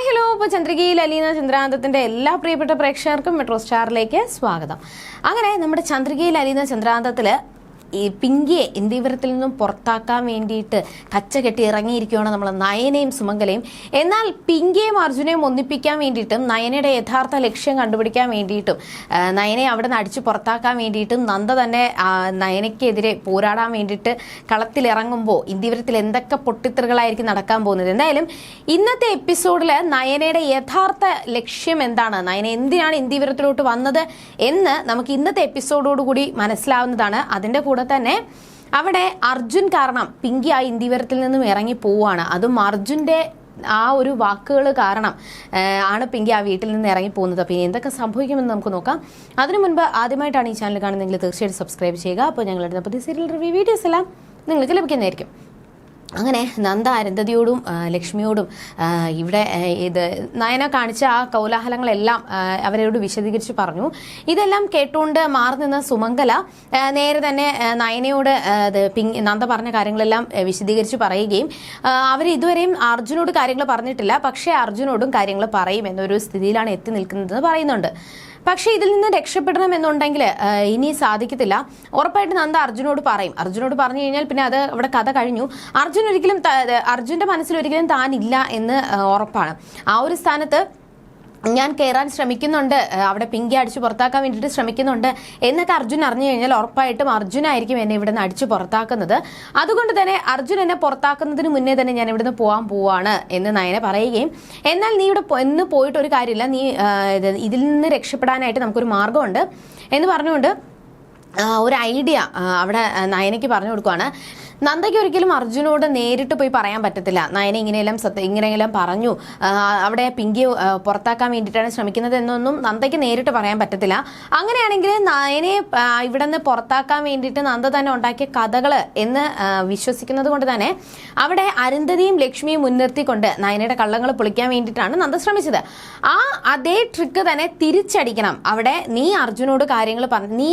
Hi hello. ഇപ്പോൾ ചന്ദ്രികയിൽ അലീന ചന്ദ്രാന്തത്തിന്റെ എല്ലാ പ്രിയപ്പെട്ട പ്രേക്ഷകർക്കും മെട്രോ സ്റ്റാറിലേക്ക് സ്വാഗതം. അങ്ങനെ നമ്മുടെ ചന്ദ്രികയിൽ അലീന ചന്ദ്രാന്തത്തിൽ ഈ പിങ്കിയെ ഇന്ത്യവരത്തിൽ നിന്നും പുറത്താക്കാൻ വേണ്ടിയിട്ട് കച്ച കെട്ടി ഇറങ്ങിയിരിക്കുകയാണ് നമ്മൾ നയനയും സുമംഗലയും. എന്നാൽ പിങ്കിയെയും അർജുനെയും ഒന്നിപ്പിക്കാൻ വേണ്ടിയിട്ടും നയനയുടെ യഥാർത്ഥ ലക്ഷ്യം കണ്ടുപിടിക്കാൻ വേണ്ടിയിട്ടും നയനെ അവിടെ നിന്ന് അടിച്ചു പുറത്താക്കാൻ വേണ്ടിയിട്ടും നന്ദ തന്നെ നയനയ്ക്കെതിരെ പോരാടാൻ വേണ്ടിയിട്ട് കളത്തിലിറങ്ങുമ്പോൾ ഇന്ത്യവരത്തിൽ എന്തൊക്കെ പൊട്ടിത്തെറികളായിരിക്കും നടക്കാൻ പോകുന്നത്. എന്തായാലും ഇന്നത്തെ എപ്പിസോഡിൽ നയനയുടെ യഥാർത്ഥ ലക്ഷ്യം എന്താണ്? നയന എന്തിനാണ് ഇന്ത്യവരത്തിലോട്ട് വന്നത് എന്ന് നമുക്ക് ഇന്നത്തെ എപ്പിസോഡോടുകൂടി മനസ്സിലാവുന്നതാണ്. അതിന്റെ കൂടെ തന്നെ അവിടെ അർജുൻ കാരണം പിങ്കി ആ ഇന്ദിവരത്തിൽ നിന്നും ഇറങ്ങി പോവുകയാണ്. അതും അർജുന്റെ ആ ഒരു വാക്കുകൾ കാരണം ആണ് പിങ്കി ആ വീട്ടിൽ നിന്ന് ഇറങ്ങി പോകുന്നത്. അപ്പോൾ എന്തൊക്കെ സംഭവിക്കുമെന്ന് നമുക്ക് നോക്കാം. അതിനു മുൻപ് ആദ്യമായിട്ടാണ് ഈ ചാനൽ കാണുന്നതെങ്കിൽ തീർച്ചയായിട്ടും സബ്സ്ക്രൈബ് ചെയ്യുക. അപ്പോൾ ഞങ്ങളുടെ പുതിയ സീരിയൽ റിവ്യൂ വീഡിയോസ് എല്ലാം നിങ്ങൾക്ക് ലഭിക്കുന്നതായിരിക്കും. അങ്ങനെ നന്ദ അരുന്ധതിയോടും ലക്ഷ്മിയോടും ഇവിടെ ഇത് നയന കാണിച്ച ആ കൗലാഹലങ്ങളെല്ലാം അവരോട് വിശദീകരിച്ച് പറഞ്ഞു. ഇതെല്ലാം കേട്ടുകൊണ്ട് മാറി നിന്ന സുമംഗല നേരെ തന്നെ നയനയോട് നന്ദ പറഞ്ഞ കാര്യങ്ങളെല്ലാം വിശദീകരിച്ച് പറയുകയും അവർ ഇതുവരെയും അർജുനോട് കാര്യങ്ങൾ പറഞ്ഞിട്ടില്ല പക്ഷേ അർജുനോടും കാര്യങ്ങൾ പറയും എന്നൊരു സ്ഥിതിയിലാണ് എത്തി നിൽക്കുന്നതെന്ന് പറയുന്നുണ്ട്. പക്ഷേ ഇതിൽ നിന്ന് രക്ഷപ്പെടണം എന്നുണ്ടെങ്കിൽ ഇനി സാധിക്കത്തില്ല. ഉറപ്പായിട്ട് നന്ദ അർജുനോട് പറയും. അർജുനോട് പറഞ്ഞു കഴിഞ്ഞാൽ പിന്നെ അത് അവിടെ കഥ കഴിഞ്ഞു. അർജുൻ ഒരിക്കലും അർജുന്റെ മനസ്സിൽ ഒരിക്കലും താനില്ല എന്ന് ഉറപ്പാണ്. ആ ഒരു സ്ഥാനത്ത് ഞാൻ കയറാൻ ശ്രമിക്കുന്നുണ്ട്. അവിടെ പിങ്കി അടിച്ച് പുറത്താക്കാൻ വേണ്ടിയിട്ട് ശ്രമിക്കുന്നുണ്ട്. എന്നൊക്കെ അർജുൻ അറിഞ്ഞു കഴിഞ്ഞാൽ ഉറപ്പായിട്ടും അർജുനായിരിക്കും എന്നെ ഇവിടെ നിന്ന് അടിച്ച് പുറത്താക്കുന്നത്. അതുകൊണ്ട് തന്നെ അർജുൻ എന്നെ പുറത്താക്കുന്നതിന് മുന്നേ തന്നെ ഞാൻ ഇവിടുന്ന് പോകാൻ പോവാണ് എന്ന് നയന പറയുകയും എന്നാൽ നീ ഇവിടെ എന്ന് പോയിട്ട് ഒരു കാര്യമില്ല. നീ ഇതിൽ നിന്ന് രക്ഷപ്പെടാനായിട്ട് നമുക്കൊരു മാർഗമുണ്ട് എന്ന് പറഞ്ഞുകൊണ്ട് ഒരു ഐഡിയ അവിടെ നയനയ്ക്ക് പറഞ്ഞു കൊടുക്കുവാണ്. നന്ദയ്ക്ക് ഒരിക്കലും അർജുനോട് നേരിട്ട് പോയി പറയാൻ പറ്റത്തില്ല. നയന ഇങ്ങനെയെല്ലാം സത്യ ഇങ്ങനെയെല്ലാം പറഞ്ഞു. അവിടെ പിങ്കി പുറത്താക്കാൻ വേണ്ടിയിട്ടാണ് ശ്രമിക്കുന്നത് എന്നൊന്നും നന്ദയ്ക്ക് നേരിട്ട് പറയാൻ പറ്റത്തില്ല. അങ്ങനെയാണെങ്കിൽ നയനെ ഇവിടെ നിന്ന് പുറത്താക്കാൻ വേണ്ടിയിട്ട് നന്ദ തന്നെ ഉണ്ടാക്കിയ കഥകൾ എന്ന് വിശ്വസിക്കുന്നത് കൊണ്ട് തന്നെ അവിടെ അരുന്ധതിയും ലക്ഷ്മിയും മുൻനിർത്തിക്കൊണ്ട് നയനയുടെ കള്ളങ്ങൾ പൊളിക്കാൻ വേണ്ടിയിട്ടാണ് നന്ദ ശ്രമിച്ചത്. ആ അതേ ട്രിക്ക് തന്നെ തിരിച്ചടിക്കണം. അവിടെ നീ അർജുനോട് കാര്യങ്ങൾ പറഞ്ഞു നീ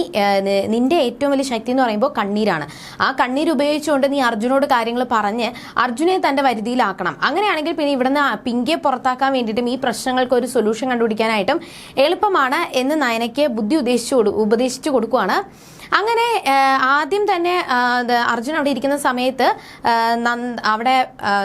നിന്റെ ഏറ്റവും വലിയ ശക്തി എന്ന് പറയുമ്പോൾ കണ്ണീരാണ്. ആ കണ്ണീർ ഉപയോഗിച്ചുകൊണ്ട് നീ അർജുനോട് കാര്യങ്ങൾ പറഞ്ഞ് അർജുനെ തന്റെ വരുതിയിലാക്കണം. അങ്ങനെയാണെങ്കിൽ പിന്നെ ഇവിടുന്ന് പിങ്കിയെ പുറത്താക്കാൻ വേണ്ടിയിട്ടും ഈ പ്രശ്നങ്ങൾക്ക് ഒരു സൊല്യൂഷൻ കണ്ടുപിടിക്കാനായിട്ടും എളുപ്പമാണ് എന്ന് നയനയ്ക്ക് ബുദ്ധി ഉദ്ദേശിച്ചു ഉപദേശിച്ചു കൊടുക്കുവാണ്. അങ്ങനെ ആദ്യം തന്നെ അർജുൻ അവിടെ ഇരിക്കുന്ന സമയത്ത് അവിടെ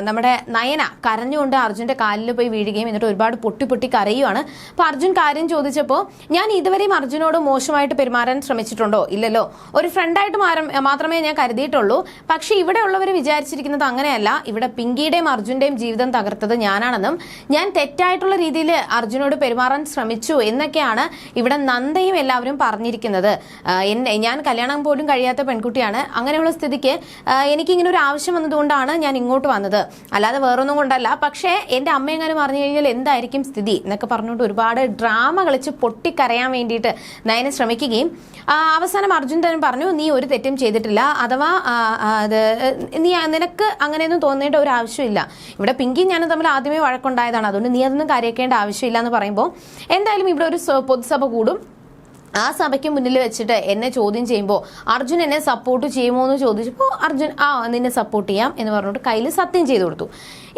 നമ്മുടെ നയന കരഞ്ഞുകൊണ്ട് അർജുന്റെ കാലിൽ പോയി വീഴുകയും എന്നിട്ട് ഒരുപാട് പൊട്ടി പൊട്ടി കരയുവാണ്. അപ്പോൾ അർജുൻ കാര്യം ചോദിച്ചപ്പോൾ ഞാൻ ഇതുവരെയും അർജുനോട് മോശമായിട്ട് പെരുമാറാൻ ശ്രമിച്ചിട്ടുണ്ടോ? ഇല്ലല്ലോ. ഒരു ഫ്രണ്ടായിട്ട് മാത്രമേ ഞാൻ കരുതിയിട്ടുള്ളൂ. പക്ഷേ ഇവിടെ ഉള്ളവർ വിചാരിച്ചിരിക്കുന്നത് അങ്ങനെയല്ല. ഇവിടെ പിങ്കിയുടെയും അർജുന്റെയും ജീവിതം തകർത്തത് ഞാനാണെന്നും ഞാൻ തെറ്റായിട്ടുള്ള രീതിയിൽ അർജുനോട് പെരുമാറാൻ ശ്രമിച്ചു എന്നൊക്കെയാണ് ഇവിടെ നന്ദയും എല്ലാവരും പറഞ്ഞിരിക്കുന്നത്. എന്നെ ഞാൻ കല്യാണം പോലും കഴിയാത്ത പെൺകുട്ടിയാണ്. അങ്ങനെയുള്ള സ്ഥിതിക്ക് എനിക്ക് എനിക്കിങ്ങനെ ഒരു ആവശ്യം വന്നതുകൊണ്ടാണ് ഞാൻ ഇങ്ങോട്ട് വന്നത്. അല്ലാതെ വേറൊന്നും കൊണ്ടല്ല. പക്ഷേ എന്റെ അമ്മ എങ്ങനെ പറഞ്ഞു കഴിഞ്ഞാൽ എന്തായിരിക്കും സ്ഥിതി എന്നൊക്കെ പറഞ്ഞുകൊണ്ട് ഒരുപാട് ഡ്രാമ കളിച്ച് പൊട്ടിക്കരയാൻ വേണ്ടിയിട്ട് നയനെ ശ്രമിക്കുകയും അവസാനം അർജുൻ തന്നെ പറഞ്ഞു നീ ഒരു തെറ്റും ചെയ്തിട്ടില്ല. അഥവാ അത് നീ നിനക്ക് അങ്ങനെയൊന്നും തോന്നേണ്ട ഒരു ആവശ്യമില്ല. ഇവിടെ പിങ്കി ഞാനും തമ്മിൽ ആദ്യമേ വഴക്കുണ്ടായതാണ്. അതുകൊണ്ട് നീ അതൊന്നും കരയക്കേണ്ട ആവശ്യമില്ല എന്ന് പറയുമ്പോൾ എന്തായാലും ഇവിടെ ഒരു പൊതുസഭ കൂടും. ആ സഭയ്ക്ക് മുന്നിൽ വെച്ചിട്ട് എന്നെ ചോദ്യം ചെയ്യുമ്പോൾ അർജുൻ എന്നെ സപ്പോർട്ട് ചെയ്യുമോ എന്ന് ചോദിച്ചപ്പോൾ അർജുൻ ആ നിന്നെ സപ്പോർട്ട് ചെയ്യാം എന്ന് പറഞ്ഞിട്ട് കയ്യിൽ സത്യം ചെയ്തു കൊടുത്തു.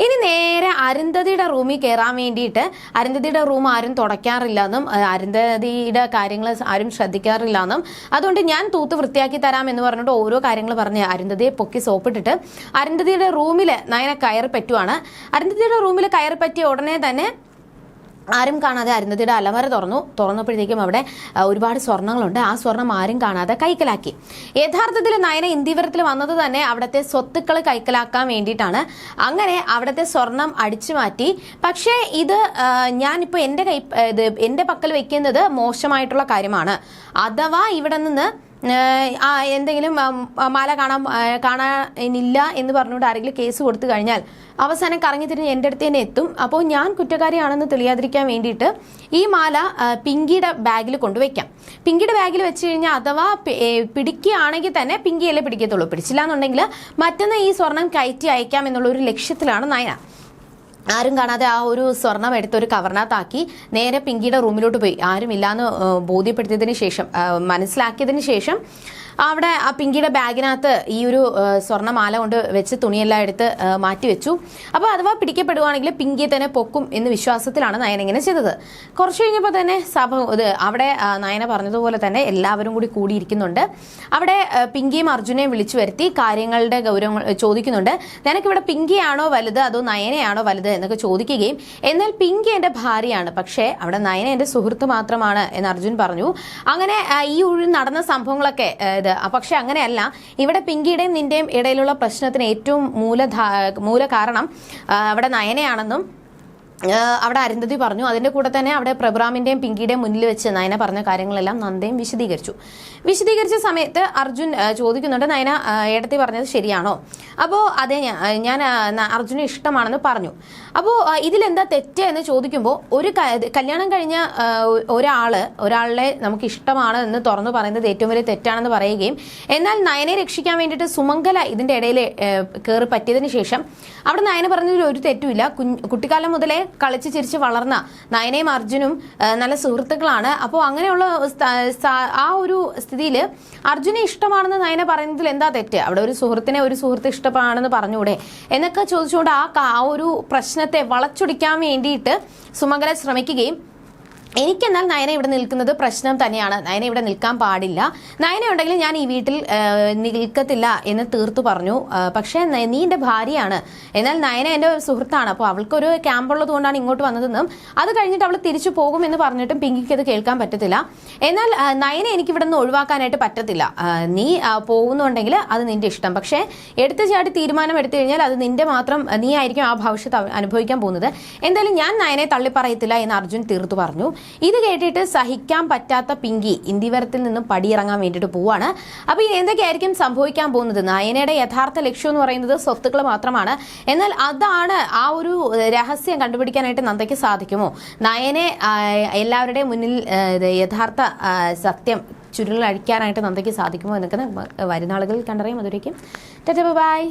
ഇനി നേരെ അരുന്ധതിയുടെ റൂമിൽ കയറാൻ വേണ്ടിയിട്ട് അരുന്ധതിയുടെ റൂം ആരും തുടയ്ക്കാറില്ല എന്നും അരുന്ധതിയുടെ കാര്യങ്ങൾ ആരും ശ്രദ്ധിക്കാറില്ല എന്നും അതുകൊണ്ട് ഞാൻ തൂത്ത് വൃത്തിയാക്കി തരാം എന്ന് പറഞ്ഞിട്ട് ഓരോ കാര്യങ്ങൾ പറഞ്ഞ് അരുന്ധതിയെ പൊക്കി സോപ്പിട്ടിട്ട് അരുന്ധതിയുടെ റൂമിൽ നയന കയറി പറ്റുവാണ്. അരുന്ധതിയുടെ റൂമിൽ കയറി പറ്റിയ ഉടനെ തന്നെ ആരും കാണാതെ അരുന്ധതിയുടെ അലമര തുറന്നു. തുറന്നപ്പോഴത്തേക്കും അവിടെ ഒരുപാട് സ്വർണങ്ങളുണ്ട് ആ സ്വർണം ആരും കാണാതെ കൈക്കലാക്കി. യഥാർത്ഥത്തിൽ നയന ഇന്ത്യവരത്തിൽ വന്നത് തന്നെ അവിടുത്തെ സ്വത്തുക്കൾ കൈക്കലാക്കാൻ വേണ്ടിയിട്ടാണ്. അങ്ങനെ അവിടുത്തെ സ്വർണം അടിച്ചു മാറ്റി പക്ഷേ ഇത് ഞാനിപ്പോൾ എന്റെ കൈ ഇത് എന്റെ പക്കൽ വെക്കുന്നത് മോശമായിട്ടുള്ള കാര്യമാണ്. അഥവാ ഇവിടെ നിന്ന് എന്തെങ്കിലും മാല കാണാൻ കാണാനില്ല എന്ന് പറഞ്ഞുകൊണ്ട് ആരെങ്കിലും കേസ് കൊടുത്തു കഴിഞ്ഞാൽ അവസാനം കറങ്ങി തിരിഞ്ഞ് എന്റെ അടുത്ത് തന്നെ എത്തും. അപ്പോൾ ഞാൻ കുറ്റക്കാരിയാണെന്ന് തെളിയാതിരിക്കാൻ വേണ്ടിയിട്ട് ഈ മാല പിങ്കിയുടെ ബാഗിൽ കൊണ്ടുവയ്ക്കാം. പിങ്കിയുടെ ബാഗിൽ വെച്ച് കഴിഞ്ഞാൽ അഥവാ പിടിക്കുകയാണെങ്കിൽ തന്നെ പിങ്കിയല്ലേ പിടിക്കത്തുള്ളൂ. പിടിച്ചില്ല എന്നുണ്ടെങ്കിൽ മറ്റൊന്ന് ഈ സ്വർണം കയറ്റി അയക്കാം എന്നുള്ള ഒരു ലക്ഷ്യത്തിലാണ് നയന. ആരും കാണാതെ ആ ഒരു സ്വർണം എടുത്ത് ഒരു കവറിനകത്താക്കി നേരെ പിങ്കിയുടെ റൂമിലോട്ട് പോയി. ആരും ഇല്ലാന്ന് ഏഹ്, ബോധ്യപ്പെടുത്തിയതിന് ശേഷം മനസ്സിലാക്കിയതിന് ശേഷം അവിടെ ആ പിങ്കിയുടെ ബാഗിനകത്ത് ഈ ഒരു സ്വർണമാല കൊണ്ട് വെച്ച് തുണിയെല്ലാം എടുത്ത് മാറ്റി വെച്ചു. അപ്പോൾ അഥവാ പിടിക്കപ്പെടുവാണെങ്കിൽ പിങ്കിയെ തന്നെ പൊക്കും എന്ന് വിശ്വാസത്തിലാണ് നയന ഇങ്ങനെ ചെയ്തത്. കുറച്ച് കഴിഞ്ഞപ്പോൾ തന്നെ സഭ ഇത് അവിടെ നയന പറഞ്ഞതുപോലെ തന്നെ എല്ലാവരും കൂടി കൂടിയിരിക്കുന്നുണ്ട്. അവിടെ പിങ്കിയും അർജുനെയും വിളിച്ചു വരുത്തി കാര്യങ്ങളുടെ ഗൗരവങ്ങൾ ചോദിക്കുന്നുണ്ട്. നിനക്കിവിടെ പിങ്കിയാണോ വലുത്? അതോ നയനയാണോ വലുത്? എന്നൊക്കെ ചോദിക്കുകയും എന്നാൽ പിങ്കി എന്റെ ഭാര്യയാണ്. പക്ഷേ അവിടെ നയന എന്റെ സുഹൃത്ത് മാത്രമാണ് എന്ന് അർജുൻ പറഞ്ഞു. അങ്ങനെ ഈ ഒരു നടന്ന സംഭവങ്ങളൊക്കെ ആ, പക്ഷെ അങ്ങനെയല്ല. ഇവിടെ പിങ്കിയുടെയും നിന്റെയും ഇടയിലുള്ള പ്രശ്നത്തിന് ഏറ്റവും മൂലധാ മൂല കാരണം അവിടെ നയനയാണെന്നും അവിടെ അരുന്ധതി പറഞ്ഞു. അതിന്റെ കൂടെ തന്നെ അവിടെ പ്രഭ്രാമിന്റെയും പിങ്കിയുടെയും മുന്നിൽ വെച്ച് നയന പറഞ്ഞ കാര്യങ്ങളെല്ലാം നന്ദയും വിശദീകരിച്ചു. വിശദീകരിച്ച സമയത്ത് അർജുൻ ചോദിക്കുന്നുണ്ട് നയന ഏടത്തി പറഞ്ഞത് ശരിയാണോ? അപ്പോൾ അതെ ഞാൻ അർജുന് ഇഷ്ടമാണെന്ന് പറഞ്ഞു. അപ്പോൾ ഇതിലെന്താ തെറ്റ് എന്ന് ചോദിക്കുമ്പോൾ ഒരു കല്യാണം കഴിഞ്ഞ ഒരാൾ ഒരാളെ നമുക്ക് ഇഷ്ടമാണ് എന്ന് തുറന്നു പറയുന്നത് ഏറ്റവും വലിയ തെറ്റാണെന്ന് പറയുകയും എന്നാൽ നയനെ രക്ഷിക്കാൻ വേണ്ടിയിട്ട് സുമംഗല ഇതിന്റെ ഇടയിൽ കയറി പറ്റിയതിന് ശേഷം അവിടെ നയന പറഞ്ഞതിൽ ഒരു തെറ്റുമില്ല കുട്ടിക്കാലം മുതലേ കളിച്ച് ചിരിച്ച് വളർന്ന നയനയും അർജുനും നല്ല സുഹൃത്തുക്കളാണ്. അപ്പോൾ അങ്ങനെയുള്ള ആ ഒരു സ്ഥിതിയിൽ അർജുനെ ഇഷ്ടമാണെന്ന് നയന പറയുന്നതിൽ എന്താ തെറ്റ്? അവിടെ ഒരു സുഹൃത്തിനെ ഒരു സുഹൃത്ത് ഇഷ്ടമാണെന്ന് പറഞ്ഞൂടെ? എന്നൊക്കെ ചോദിച്ചുകൊണ്ട് ആ ഒരു പ്രശ്നത്തെ വളച്ചൊടിക്കാൻ വേണ്ടിയിട്ട് സുമംഗല ശ്രമിക്കുകയും എനിക്കെന്നാൽ നയന ഇവിടെ നിൽക്കുന്നത് പ്രശ്നം തന്നെയാണ്. നയന ഇവിടെ നിൽക്കാൻ പാടില്ല. നയന ഉണ്ടെങ്കിൽ ഞാൻ ഈ വീട്ടിൽ നിൽക്കത്തില്ല എന്ന് തീർത്തു പറഞ്ഞു. പക്ഷേ ന- എന്റെ ഭാര്യയാണ്. എന്നാൽ നയന എന്റെ സുഹൃത്താണ്. അപ്പോൾ അവൾക്കൊരു ക്യാമ്പ് ഉള്ളത് കൊണ്ടാണ് ഇങ്ങോട്ട് വന്നതെന്നും അത് കഴിഞ്ഞിട്ട് അവൾ തിരിച്ചു പോകുമെന്ന് പറഞ്ഞിട്ടും പിങ്കിക്ക് അത് കേൾക്കാൻ പറ്റത്തില്ല. എന്നാൽ നയന എനിക്ക് ഇവിടെ നിന്ന് ഒഴിവാക്കാനായിട്ട് പറ്റത്തില്ല. നീ പോകുന്നുണ്ടെങ്കിൽ അത് നിന്റെ ഇഷ്ടം. പക്ഷേ എടുത്ത ചാടി തീരുമാനം എടുത്തു കഴിഞ്ഞാൽ അത് നിന്റെ മാത്രം നീ ആയിരിക്കും ആ ഭവിഷ്യത്ത് അനുഭവിക്കാൻ പോകുന്നത്. എന്തായാലും ഞാൻ നയനെ തള്ളിപ്പറയത്തില്ല എന്ന് അർജുൻ തീർത്തു പറഞ്ഞു. ഇത് കേട്ടിട്ട് സഹിക്കാൻ പറ്റാത്ത പിങ്കി ഇന്ദിവരത്തിൽ നിന്നും പടിയിറങ്ങാൻ വേണ്ടിയിട്ട് പോവാണ്. അപ്പോൾ ഇനി എന്തൊക്കെയായിരിക്കും സംഭവിക്കാൻ പോകുന്നത്? നയനയുടെ യഥാർത്ഥ ലക്ഷ്യം എന്ന് പറയുന്നത് സ്വത്തുക്കൾ മാത്രമാണ്. എന്നാൽ അതാണ് ആ ഒരു രഹസ്യം കണ്ടുപിടിക്കാനായിട്ട് നന്ദയ്ക്ക് സാധിക്കുമോ? നയനെ എല്ലാവരുടെയും മുന്നിൽ യഥാർത്ഥ സത്യം ചുരുളഴിക്കാനായിട്ട് നന്ദയ്ക്ക് സാധിക്കുമോ എന്നൊക്കെ വരുന്ന ആളുകളിൽ കണ്ടറിയാം. അതുവരേക്കും. ബൈ.